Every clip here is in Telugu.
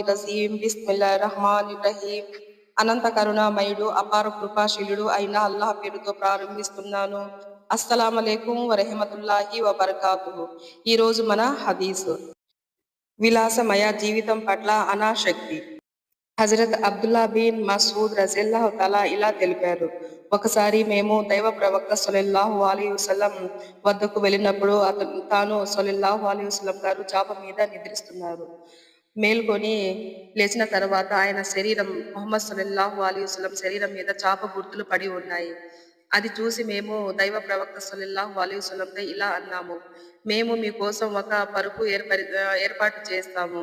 రహీం అనంత కరుణామయుడు అపార కృపాశీలుడు అయిన అల్లాహ్ పేరుతో ప్రారంభిస్తున్నాను. అస్సలం అలైకుం వరహమతుల్లాహి ఈ ఈరోజు మన హదీసు. విలాసమయ జీవితం పట్ల అనాశక్తి హజరత్ అబ్దుల్లా బిన్ మసూద్ రజిల్లాహు తలా ఇలా తెలిపారు. ఒకసారి మేము దైవ ప్రవక్త సొలిల్లాహు అలీ వసలం వద్దకు వెళ్ళినప్పుడు అతను తాను సొలిల్లాహు అలీ వసలం గారు చాప మీద నిద్రిస్తున్నారు. మేల్కొని లేచిన తర్వాత ఆయన శరీరం మొహమ్మద్ సొలిల్లాహు అలీ వసలం శరీరం మీద చాప గుర్తులు పడి ఉన్నాయి. అది చూసి మేము దైవ ప్రవక్త సొలిల్లాహు అలీ వసలంతో ఇలా అన్నాము. మేము మీకోసం ఒక పరుపు ఏర్పరి ఏర్పాటు చేస్తాము.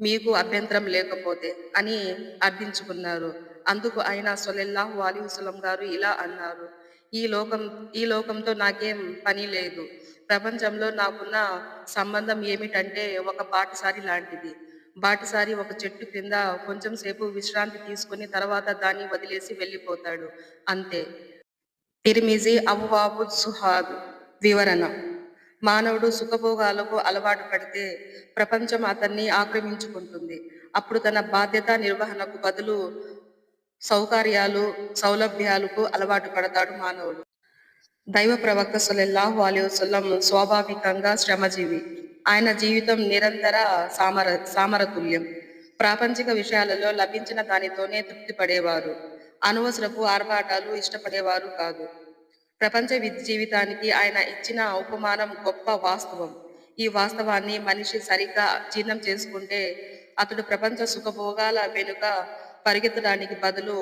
మీకు అభ్యంతరం లేకపోతే అని అర్థించుకున్నారు. అందుకు ఆయన సొలెల్లాహు అలీ గారు ఇలా అన్నారు. ఈ లోకం ఈ లోకంతో నాకేం పని లేదు. ప్రపంచంలో నాకున్న సంబంధం ఏమిటంటే ఒక బాటసారి లాంటిది. బాటసారి ఒక చెట్టు క్రింద కొంచెం సేపు విశ్రాంతి తీసుకుని తర్వాత దాన్ని వదిలేసి వెళ్ళిపోతాడు. అంతే. తిరిమిజి అవ్వాబు సుహాద్ వివరణ. మానవుడు సుఖభోగాలకు అలవాటు పడితే ప్రపంచం అతన్ని ఆక్రమించుకుంటుంది. అప్పుడు తన బాధ్యత నిర్వహణకు బదులు సౌకర్యాలు సౌలభ్యాలకు అలవాటు పడతాడు మానవుడు. దైవ ప్రవక్త సొలెల్లాహు అలీవసల్లం స్వాభావికంగా శ్రమజీవి. ఆయన జీవితం నిరంతర సామర సామరతుల్యం. ప్రాపంచిక విషయాలలో లభించిన దానితోనే తృప్తి పడేవారు. అనవసరపు ఆర్భాటాలు ఇష్టపడేవారు కాదు. ప్రపంచ జీవితానికి ఆయన ఇచ్చిన ఉపమానం గొప్ప వాస్తవం. ఈ వాస్తవాన్ని మనిషి సరిగ్గా జీర్ణం చేసుకుంటే అతడు ప్రపంచ సుఖభోగాల వెనుక పరిగెత్తడానికి బదులు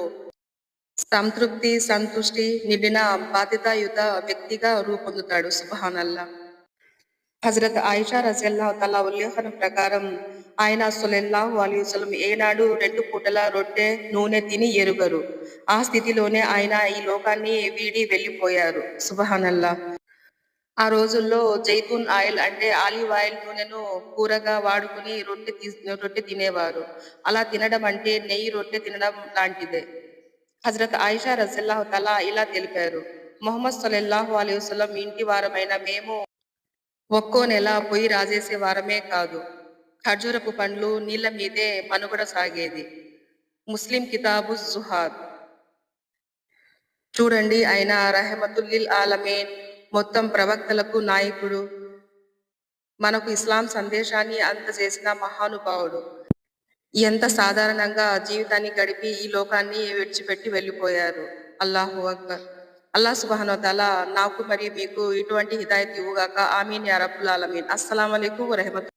సంతృప్తి సంతుష్టి నిండిన బాధ్యతాయుత వ్యక్తిగా రూపొందుతాడు. సుబహానల్లా హజరత్ ఆయిషా రజల్లా తల ఉల్లేఖనం ప్రకారం ఆయన సులెల్లాహు అలీ ఏనాడు రెండు పూటల రొట్టె నూనె తిని ఎరుగరు. ఆ స్థితిలోనే ఆయన ఈ లోకాన్ని వీడి వెళ్ళిపోయారు. సుబహానల్లా ఆ రోజుల్లో జైతూన్ ఆయిల్ అంటే ఆలివ్ ఆయిల్ నూనెను కూరగా వాడుకుని రొట్టె రొట్టె తినేవారు. అలా తినడం అంటే నెయ్యి రొట్టె తినడం లాంటిదే. హజరత్ ఆయిషా రజల్లాహు తలా ఇలా తెలిపారు. మొహమ్మద్ సొలెల్లాహు అలీ వసలం ఇంటి వారమైన మేము ఒక్కో నెల పొయ్యి రాజేసే వారమే కాదు. ఖర్జూరపు పండ్లు నీళ్ళ మీదే మనుగడ సాగేది. ముస్లిం కితాబు జుహాద్ చూడండి ఆయన రహమతుల్లిల్ ఆలమేన్ మొత్తం ప్రవక్తలకు నాయకుడు. మనకు ఇస్లాం సందేశాన్ని అందజేసిన మహానుభావుడు. ఎంత సాధారణంగా జీవితాన్ని గడిపి ఈ లోకాన్ని విడిచిపెట్టి వెళ్ళిపోయారు. అల్లాహు అక్బర్. అల్లా సుబహనోతల నాకు మరియు మీకు ఇటువంటి హిదాయత్ ఇవ్వగాక ఆమీన్ యా రబ్బుల్ ఆలమీన్. అస్సలం వరహమతు